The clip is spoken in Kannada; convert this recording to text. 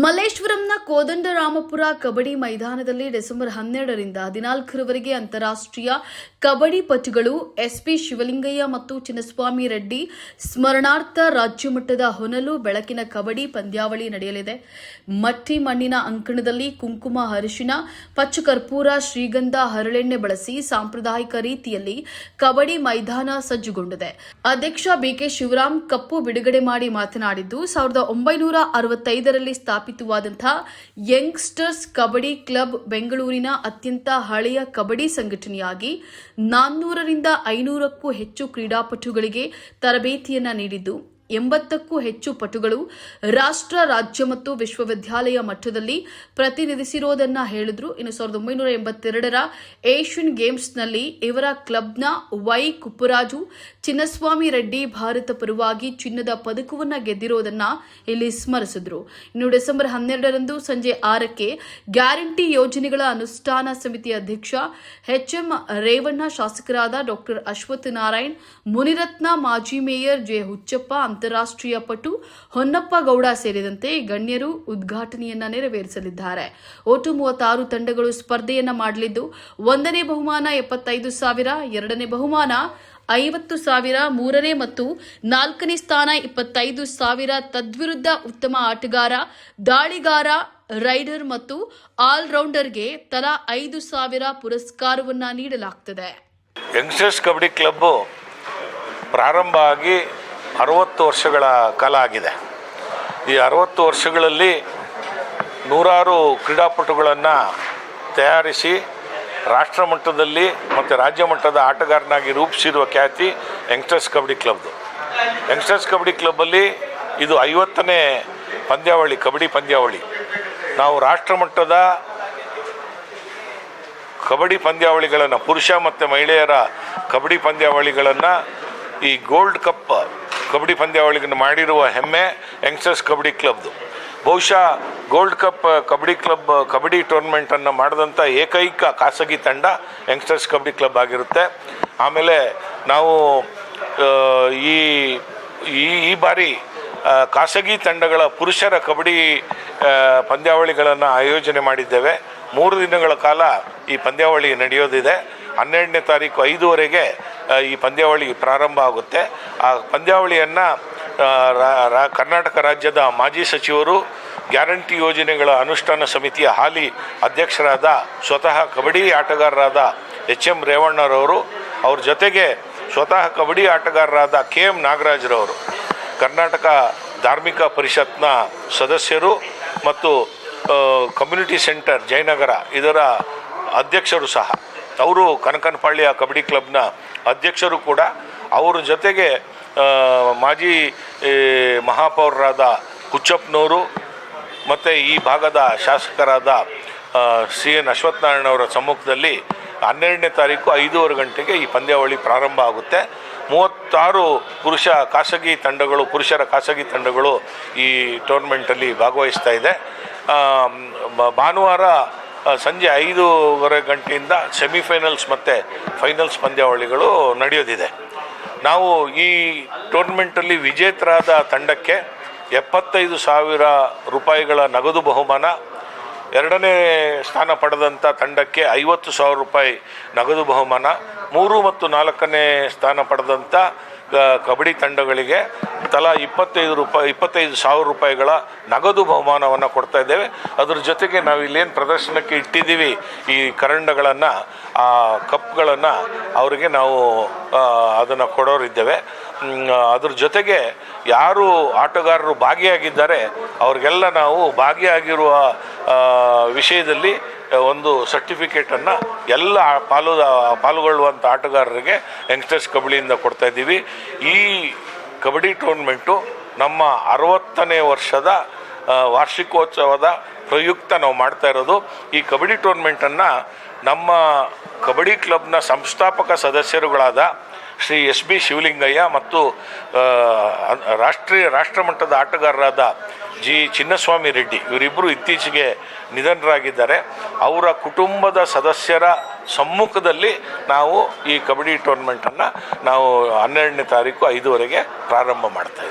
ಮಲ್ಲೇಶ್ವರಂನ ಕೋದಂಡರಾಮಪುರ ಕಬಡ್ಡಿ ಮೈದಾನದಲ್ಲಿ ಡಿಸೆಂಬರ್ ಹನ್ನೆರಡರಿಂದ ಹದಿನಾಲ್ಕರವರೆಗೆ ಅಂತಾರಾಷ್ಟ್ರೀಯ ಕಬಡ್ಡಿ ಪಟುಗಳು ಎಸ್ಪಿ ಶಿವಲಿಂಗಯ್ಯ ಮತ್ತು ಚಿನ್ನಸ್ವಾಮಿ ರೆಡ್ಡಿ ಸ್ಮರಣಾರ್ಥ ರಾಜ್ಯ ಮಟ್ಟದ ಹೊನಲು ಬೆಳಕಿನ ಕಬಡ್ಡಿ ಪಂದ್ಯಾವಳಿ ನಡೆಯಲಿದೆ. ಮಟ್ಟಿ ಮಣ್ಣಿನ ಅಂಕಣದಲ್ಲಿ ಕುಂಕುಮ ಅರಿಶಿನ ಪಚ್ಚ ಕರ್ಪೂರ ಶ್ರೀಗಂಧ, ಹರಳೆಣ್ಣೆ ಬಳಸಿ ಸಾಂಪ್ರದಾಯಿಕ ರೀತಿಯಲ್ಲಿ ಕಬಡ್ಡಿ ಮೈದಾನ ಸಜ್ಜುಗೊಂಡಿದೆ. ಅಧ್ಯಕ್ಷ ಬಿಕೆ ಶಿವರಾಮ್ ಕಪ್ಪು ಬಿಡುಗಡೆ ಮಾಡಿ ಮಾತನಾಡಿದ್ದು, ಸಾವಿರದ ಒಂಬೈನೂರ ಅರವತ್ತೈದರಲ್ಲಿ ಸ್ಥಾಪಿತವಾದಂತಹ ಯಂಗ್ಸ್ಟರ್ಸ್ ಕಬಡ್ಡಿ ಕ್ಲಬ್ ಬೆಂಗಳೂರಿನ ಅತ್ಯಂತ ಹಳೆಯ ಕಬಡ್ಡಿ ಸಂಘಟನೆಯಾಗಿ ನಾನ್ನೂರರಿಂದ ಐನೂರಕ್ಕೂ ಹೆಚ್ಚು ಕ್ರೀಡಾಪಟುಗಳಿಗೆ ತರಬೇತಿಯನ್ನು ನೀಡಿದ್ದು. ಎಂಬತ್ತಕ್ಕೂ ಹೆಚ್ಚು ಪಟುಗಳು ರಾಷ್ಟ್ರ, ರಾಜ್ಯ ಮತ್ತು ವಿಶ್ವವಿದ್ಯಾಲಯ ಮಟ್ಟದಲ್ಲಿ ಪ್ರತಿನಿಧಿಸಿರೋದನ್ನ ಹೇಳಿದ್ರು. ಇನ್ನು ಸಾವಿರದ ಒಂಬೈನೂರ ಎಂಬತ್ತೆರಡರ ಏಷ್ಯನ್ ಗೇಮ್ಸ್ನಲ್ಲಿ ಇವರ ಕ್ಲಬ್ನ ವೈ ಕುಪ್ಪುರಾಜು, ಚಿನ್ನಸ್ವಾಮಿ ರೆಡ್ಡಿ ಭಾರತ ಪರವಾಗಿ ಚಿನ್ನದ ಪದಕವನ್ನ ಗೆದ್ದಿರೋದನ್ನ ಇಲ್ಲಿ ಸ್ಮರಿಸಿದ್ರು. ಇನ್ನು ಡಿಸೆಂಬರ್ ಹನ್ನೆರಡರಂದು ಸಂಜೆ ಆರಕ್ಕೆ ಗ್ಯಾರಂಟಿ ಯೋಜನೆಗಳ ಅನುಷ್ಠಾನ ಸಮಿತಿ ಅಧ್ಯಕ್ಷ ಎಚ್ಎಂ ರೇವಣ್ಣ, ಶಾಸಕರಾದ ಡಾಕ್ಟರ್ ಅಶ್ವಥ್ ನಾರಾಯಣ್, ಮುನಿರತ್ನ ಮಾಜಿ ಮೇಯರ್ ಜೆ ಹುಚ್ಚಪ್ಪ ಅಂತಾರಾಷ್ಟ್ರೀಯ ಪಟು ಹೊನ್ನಪ್ಪ ಗೌಡ ಸೇರಿದಂತೆ ಗಣ್ಯರು ಉದ್ಘಾಟನೆಯನ್ನ ನೆರವೇರಿಸಲಿದ್ದಾರೆ. ಒಟ್ಟು ಮೂವತ್ತಾರು ತಂಡಗಳು ಸ್ಪರ್ಧೆಯನ್ನ ಮಾಡಲಿದ್ದು, ಒಂದನೇ ಬಹುಮಾನ ಎಪ್ಪತ್ತೈದು ಸಾವಿರ, ಎರಡನೇ ಬಹುಮಾನ ಐವತ್ತು ಸಾವಿರ, ಮೂರನೇ ಮತ್ತು ನಾಲ್ಕನೇ ಸ್ಥಾನ ಇಪ್ಪತ್ತೈದು ಸಾವಿರ ತದ್ವಿರುದ್ಧ ಉತ್ತಮ ಆಟಗಾರ, ದಾಳಿಗಾರ, ರೈಡರ್ ಮತ್ತು ಆಲ್ರೌಂಡರ್ಗೆ ತಲಾ ಐದು ಸಾವಿರ ಪುರಸ್ಕಾರವನ್ನು ನೀಡಲಾಗುತ್ತದೆ ಯಂಗ್ಸ್ಟರ್ಸ್ ಕಬಡ್ಡಿ ಕ್ಲಬ್ ಪ್ರಾರಂಭ ಆಗಿ ಅರವತ್ತು ವರ್ಷಗಳ ಕಾಲ ಆಗಿದೆ. ಈ ಅರವತ್ತು ವರ್ಷಗಳಲ್ಲಿ ನೂರಾರು ಕ್ರೀಡಾಪಟುಗಳನ್ನು ತಯಾರಿಸಿ ರಾಷ್ಟ್ರ ಮಟ್ಟದಲ್ಲಿ ಮತ್ತು ರಾಜ್ಯ ಮಟ್ಟದ ಆಟಗಾರನಾಗಿ ರೂಪಿಸಿರುವ ಖ್ಯಾತಿ ಯಂಗ್ಸ್ಟರ್ಸ್ ಕಬಡ್ಡಿ ಕ್ಲಬ್ದು. ಯಂಗ್ಸ್ಟರ್ಸ್ ಕಬಡ್ಡಿ ಕ್ಲಬ್ಬಲ್ಲಿ ಇದು ಐವತ್ತನೇ ಪಂದ್ಯಾವಳಿ, ಕಬಡ್ಡಿ ಪಂದ್ಯಾವಳಿ. ನಾವು ರಾಷ್ಟ್ರ ಮಟ್ಟದ ಕಬಡ್ಡಿ ಪಂದ್ಯಾವಳಿಗಳನ್ನು, ಪುರುಷ ಮತ್ತು ಮಹಿಳೆಯರ ಕಬಡ್ಡಿ ಪಂದ್ಯಾವಳಿಗಳನ್ನು ಈ ಗೋಲ್ಡ್ ಕಪ್ ಕಬಡ್ಡಿ ಪಂದ್ಯಾವಳಿಗಳನ್ನು ಮಾಡಿರುವ ಹೆಮ್ಮೆ ಯಂಗ್ಸ್ಟರ್ಸ್ ಕಬಡ್ಡಿ ಕ್ಲಬ್ದು. ಬಹುಶಃ gold cup kabaddi club kabaddi ಟೂರ್ನಮೆಂಟನ್ನು ಮಾಡಿದಂಥ ಏಕೈಕ ಖಾಸಗಿ ತಂಡ ಯಂಗ್ಸ್ಟರ್ಸ್ ಕಬಡ್ಡಿ ಕ್ಲಬ್ ಆಗಿರುತ್ತೆ. ಆಮೇಲೆ ನಾವು ಈ ಈ ಈ ಬಾರಿ ಖಾಸಗಿ ತಂಡಗಳ ಪುರುಷರ ಕಬಡ್ಡಿ ಪಂದ್ಯಾವಳಿಗಳನ್ನು ಆಯೋಜನೆ ಮಾಡಿದ್ದೇವೆ. ಮೂರು ದಿನಗಳ ಕಾಲ ಈ ಪಂದ್ಯಾವಳಿ ನಡೆಯೋದಿದೆ. ಹನ್ನೆರಡನೇ ತಾರೀಕು ಐದುವರೆಗೆ ಈ ಪಂದ್ಯಾವಳಿ ಪ್ರಾರಂಭ ಆಗುತ್ತೆ. ಆ ಪಂದ್ಯಾವಳಿಯನ್ನು ಕರ್ನಾಟಕ ರಾಜ್ಯದ ಮಾಜಿ ಸಚಿವರು, ಗ್ಯಾರಂಟಿ ಯೋಜನೆಗಳ ಅನುಷ್ಠಾನ ಸಮಿತಿಯ ಹಾಲಿ ಅಧ್ಯಕ್ಷರಾದ ಸ್ವತಃ ಕಬಡ್ಡಿ ಆಟಗಾರರಾದ ಎಚ್ ಎಂ ರೇವಣ್ಣರವರು, ಅವ್ರ ಜೊತೆಗೆ ಸ್ವತಃ ಕಬಡ್ಡಿ ಆಟಗಾರರಾದ ಕೆ ಎಂ ನಾಗರಾಜ್ರವರು, ಕರ್ನಾಟಕ ಧಾರ್ಮಿಕ ಪರಿಷತ್ನ ಸದಸ್ಯರು ಮತ್ತು ಕಮ್ಯುನಿಟಿ ಸೆಂಟರ್ ಜಯನಗರ, ಇದರ ಅಧ್ಯಕ್ಷರು ಸಹ. ಅವರು ಕನಕನಪಾಳ್ಯ ಕಬಡ್ಡಿ ಕ್ಲಬ್ನ ಅಧ್ಯಕ್ಷರು ಕೂಡ ಅವರ ಜೊತೆಗೆ ಮಾಜಿ ಮಹಾಪೌರರಾದ ಹುಚ್ಚಪ್ಪನವರು ಮತ್ತು ಈ ಭಾಗದ ಶಾಸಕರಾದ ಸಿ ಎನ್ ಅಶ್ವತ್ಥನಾರಾಯಣವರ ಸಮ್ಮುಖದಲ್ಲಿ ಹನ್ನೆರಡನೇ ತಾರೀಕು ಐದೂವರೆ ಗಂಟೆಗೆ ಈ ಪಂದ್ಯಾವಳಿ ಪ್ರಾರಂಭ ಆಗುತ್ತೆ. ಮೂವತ್ತಾರು ಪುರುಷ ಖಾಸಗಿ ತಂಡಗಳು, ಪುರುಷರ ಖಾಸಗಿ ತಂಡಗಳು ಈ ಟೂರ್ನಮೆಂಟಲ್ಲಿ ಭಾಗವಹಿಸ್ತಾ ಇದೆ. ಭಾನುವಾರ ಸಂಜೆ ಐದೂವರೆ ಗಂಟೆಯಿಂದ ಸೆಮಿಫೈನಲ್ಸ್ ಮತ್ತು ಫೈನಲ್ಸ್ ಪಂದ್ಯಾವಳಿಗಳು ನಡೆಯೋದಿದೆ. ನಾವು ಈ ಟೂರ್ನಮೆಂಟಲ್ಲಿ ವಿಜೇತರಾದ ತಂಡಕ್ಕೆ ಎಪ್ಪತ್ತೈದು ಸಾವಿರ ರೂಪಾಯಿಗಳ ನಗದು ಬಹುಮಾನ, ಎರಡನೇ ಸ್ಥಾನ ಪಡೆದಂಥ ತಂಡಕ್ಕೆ ಐವತ್ತು ಸಾವಿರ ರೂಪಾಯಿ ನಗದು ಬಹುಮಾನ, ಮೂರು ಮತ್ತು ನಾಲ್ಕನೇ ಸ್ಥಾನ ಪಡೆದಂಥ ಕಬಡ್ಡಿ ತಂಡಗಳಿಗೆ ತಲಾ ಇಪ್ಪತ್ತೈದು ರೂಪಾಯಿ, ಇಪ್ಪತ್ತೈದು ಸಾವಿರ ರೂಪಾಯಿಗಳ ನಗದು ಬಹುಮಾನವನ್ನು ಕೊಡ್ತಾ ಇದ್ದೇವೆ. ಅದ್ರ ಜೊತೆಗೆ ನಾವು ಇಲ್ಲೇನು ಪ್ರದರ್ಶನಕ್ಕೆ ಇಟ್ಟಿದ್ದೀವಿ ಈ ಕರಂಡಗಳನ್ನು, ಆ ಕಪ್ಗಳನ್ನು ಅವರಿಗೆ ನಾವು ಅದನ್ನು ಕೊಡೋರಿದ್ದೇವೆ. ಅದ್ರ ಜೊತೆಗೆ ಯಾರು ಆಟಗಾರರು ಭಾಗಿಯಾಗಿದ್ದಾರೆ, ಅವ್ರಿಗೆಲ್ಲ ನಾವು ಭಾಗಿಯಾಗಿರುವ ವಿಷಯದಲ್ಲಿ ಒಂದು ಸರ್ಟಿಫಿಕೇಟನ್ನು ಎಲ್ಲ ಪಾಲು ಪಾಲ್ಗೊಳ್ಳುವಂಥ ಆಟಗಾರರಿಗೆ ಯಂಗ್ಸ್ಟರ್ಸ್ ಕಬಡ್ಡಿಯಿಂದ ಕೊಡ್ತಾ ಇದ್ದೀವಿ. ಈ ಕಬಡ್ಡಿ ಟೂರ್ನಮೆಂಟು ನಮ್ಮ ಅರವತ್ತನೇ ವರ್ಷದ ವಾರ್ಷಿಕೋತ್ಸವದ ಪ್ರಯುಕ್ತ ನಾವು ಮಾಡ್ತಾ ಇರೋದು. ಈ ಕಬಡ್ಡಿ ಟೂರ್ನಮೆಂಟನ್ನು ನಮ್ಮ ಕಬಡ್ಡಿ ಕ್ಲಬ್ನ ಸಂಸ್ಥಾಪಕ ಸದಸ್ಯರುಗಳಾದ ಶ್ರೀ ಎಸ್ ಬಿ ಶಿವಲಿಂಗಯ್ಯ ಮತ್ತು ರಾಷ್ಟ್ರೀಯ ರಾಷ್ಟ್ರಮಟ್ಟದ ಆಟಗಾರರಾದ ಜಿ ಚಿನ್ನಸ್ವಾಮಿ ರೆಡ್ಡಿ. ಇವರಿಬ್ಬರು ಇತ್ತೀಚೆಗೆ ನಿಧನರಾಗಿದ್ದಾರೆ. ಅವರ ಕುಟುಂಬದ ಸದಸ್ಯರ ಸಮ್ಮುಖದಲ್ಲಿ ನಾವು ಈ ಕಬಡ್ಡಿ ಟೂರ್ನಮೆಂಟನ್ನು ನಾವು ಹನ್ನೆರಡನೇ ತಾರೀಕು ಐದುವರೆಗೆ ಪ್ರಾರಂಭ ಮಾಡ್ತಾ